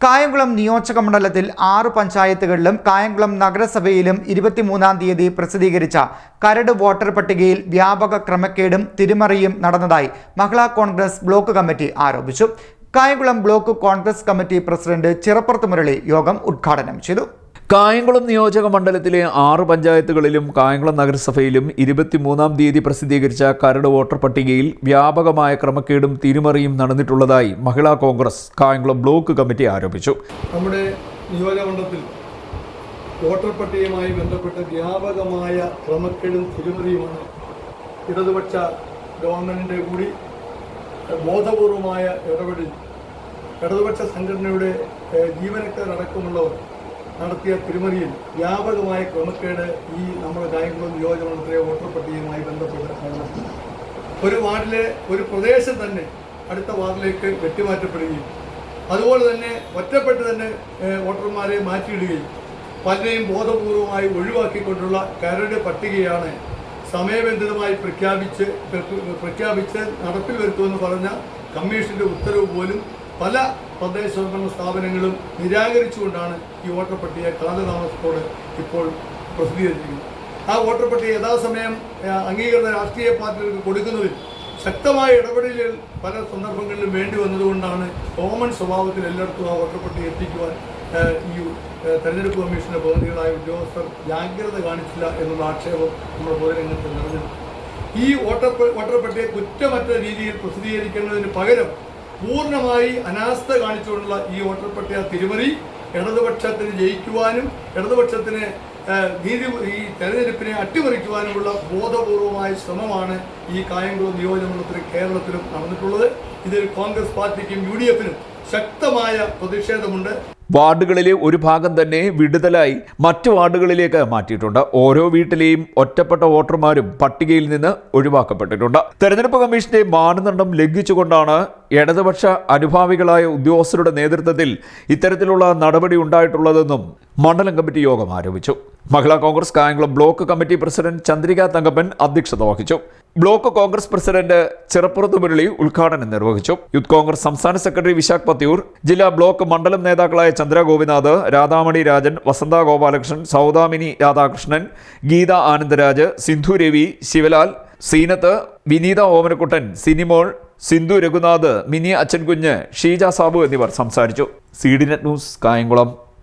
കായംകുളം നിയോജക മണ്ഡലത്തിൽ ആറ് പഞ്ചായത്തുകളിലും കായംകുളം നഗരസഭയിലും ഇരുപത്തിമൂന്നാം തീയതി പ്രസിദ്ധീകരിച്ച കരട് വോട്ടർ പട്ടികയിൽ വ്യാപക ക്രമക്കേടും തിരിമറിയും നടന്നതായി മഹിളാ കോൺഗ്രസ് ബ്ലോക്ക് കമ്മിറ്റി ആരോപിച്ചു. Kayamkulam block Congress committee president Chirappurath Murali യോഗം ഉദ്ഘാടനം ചെയ്തു. കായംകുളം നിയോജക മണ്ഡലത്തിലെ ആറ് പഞ്ചായത്തുകളിലും കായംകുളം നഗരസഭയിലും ഇരുപത്തിമൂന്നാം തീയതി പ്രസിദ്ധീകരിച്ച കരട് വോട്ടർ പട്ടികയിൽ വ്യാപകമായ ക്രമക്കേടും തിരിമറിയും നടന്നിട്ടുള്ളതായി മഹിളാ കോൺഗ്രസ് കായംകുളം ബ്ലോക്ക് കമ്മിറ്റി ആരോപിച്ചു. നമ്മുടെ നിയോജകമണ്ഡലത്തിൽ വോട്ടർ പട്ടികയുമായി ബന്ധപ്പെട്ട് വ്യാപകമായ ക്രമക്കേടും തിരിമറിയുമാണ് ഇടതുപക്ഷ ഗവൺമെന്റിന്റെ കൂടി ബോധപൂർവമായ ഇടപെടൽ ഇടതുപക്ഷ സംഘടനയുടെ ജീവനക്കാരടക്കമുള്ളവർ നടത്തിയ തിരുമറിയിൽ വ്യാപകമായ ക്രമക്കേട് ഈ നമ്മുടെ കായംകുളം നിയോജകമണ്ഡലത്തിലെ വോട്ടർ പട്ടികയുമായി ബന്ധപ്പെട്ട് ഒരു വാർഡിലെ ഒരു പ്രദേശം തന്നെ അടുത്ത വാർഡിലേക്ക് വെട്ടിമാറ്റപ്പെടുകയും അതുപോലെ തന്നെ ഒറ്റപ്പെട്ട് തന്നെ വോട്ടർമാരെ മാറ്റിയിടുകയും പലരെയും ബോധപൂർവമായി ഒഴിവാക്കിക്കൊണ്ടുള്ള കരട് പട്ടികയാണ് സമയബന്ധിതമായി പ്രഖ്യാപിച്ച് പ്രഖ്യാപിച്ച് നടപ്പിൽ വരുത്തുമെന്ന് പറഞ്ഞ കമ്മീഷന്റെ ഉത്തരവ് പോലും പല തദ്ദേശ സ്വയംഭരണ സ്ഥാപനങ്ങളും നിരാകരിച്ചുകൊണ്ടാണ് ഈ വോട്ടർ പട്ടിക കാലതാമസത്തോട് ഇപ്പോൾ പ്രസിദ്ധീകരിച്ചിരിക്കുന്നത്. ആ വോട്ടർ പട്ടിക യഥാസമയം അംഗീകൃത രാഷ്ട്രീയ പാർട്ടികൾക്ക് കൊടുക്കുന്നതിൽ ശക്തമായ ഇടപെടലുകൾ പല സന്ദർഭങ്ങളിലും വേണ്ടി വന്നതുകൊണ്ടാണ് കോമൺ സ്വഭാവത്തിൽ എല്ലായിടത്തും ആ വോട്ടർ പട്ടിക എത്തിക്കുവാൻ ഈ തെരഞ്ഞെടുപ്പ് കമ്മീഷന്റെ പ്രതിനിധികളായ ഉദ്യോഗസ്ഥർ ജാഗ്രത കാണിച്ചില്ല എന്നുള്ള ആക്ഷേപം നമ്മുടെ പൊതുരംഗത്ത് നിറഞ്ഞു ഈ വോട്ടർ വോട്ടർ പട്ടിക കുറ്റമറ്റ രീതിയിൽ പ്രസിദ്ധീകരിക്കുന്നതിന് പകരം പൂർണമായി അനാസ്ഥ കാണിച്ചുകൊണ്ടുള്ള ഈ വോട്ടർ പട്ടിക തിരിമറി ഇടതുപക്ഷത്തിന് ജയിക്കുവാനും ഇടതുപക്ഷത്തിന് നീതി ഈ തെരഞ്ഞെടുപ്പിനെ അട്ടിമറിക്കുവാനുമുള്ള ബോധപൂർവമായ ശ്രമമാണ് ഈ കായംകുളം നിയോജകമണ്ഡലത്തിൽ കേരളത്തിലും നടന്നിട്ടുള്ളത്. ഇതിൽ കോൺഗ്രസ് പാർട്ടിക്കും യു ശക്തമായ പ്രതിഷേധമുണ്ട്. വാർഡുകളിലെ ഒരു ഭാഗം തന്നെ വിടുതലായി മറ്റു വാർഡുകളിലേക്ക് മാറ്റിയിട്ടുണ്ട്. ഓരോ വീട്ടിലെയും ഒറ്റപ്പെട്ട വോട്ടർമാരും പട്ടികയിൽ നിന്ന് ഒഴിവാക്കപ്പെട്ടിട്ടുണ്ട്. തെരഞ്ഞെടുപ്പ് കമ്മീഷന്റെ മാനദണ്ഡം ലംഘിച്ചുകൊണ്ടാണ് ഇടതുപക്ഷ അനുഭാവികളായ ഉദ്യോഗസ്ഥരുടെ നേതൃത്വത്തിൽ ഇത്തരത്തിലുള്ള നടപടി ഉണ്ടായിട്ടുള്ളതെന്നും മണ്ഡലം കമ്മിറ്റി യോഗം ആരോപിച്ചു. Mahila Congress Kayamkulam block committee president Chandrika Thankappan അധ്യക്ഷത വഹിച്ചു. ബ്ലോക്ക് കോൺഗ്രസ് പ്രസിഡന്റ് ചിറപ്പുറത്ത് മുരളി ഉദ്ഘാടനം നിർവഹിച്ചു. യൂത്ത് കോൺഗ്രസ് സംസ്ഥാന സെക്രട്ടറി വിശാഖ് പത്തിയൂർ ജില്ലാ ബ്ലോക്ക് മണ്ഡലം നേതാക്കളായ ചന്ദ്ര ഗോപിനാഥ് രാധാമണി രാജൻ വസന്ത ഗോപാലകൃഷ്ണൻ സൗദാമിനി രാധാകൃഷ്ണൻ ഗീത ആനന്ദരാജ് സിന്ധു രവി ശിവലാൽ സീനത്ത് വിനീത ഓമനക്കുട്ടൻ സിനിമോൾ സിന്ധു രഘുനാഥ് മിനി അച്ഛൻകുഞ്ഞ് ഷീജ സാബു എന്നിവർ സംസാരിച്ചു. സീഡിനെറ്റ് നെറ്റ് ന്യൂസ് കായംകുളം.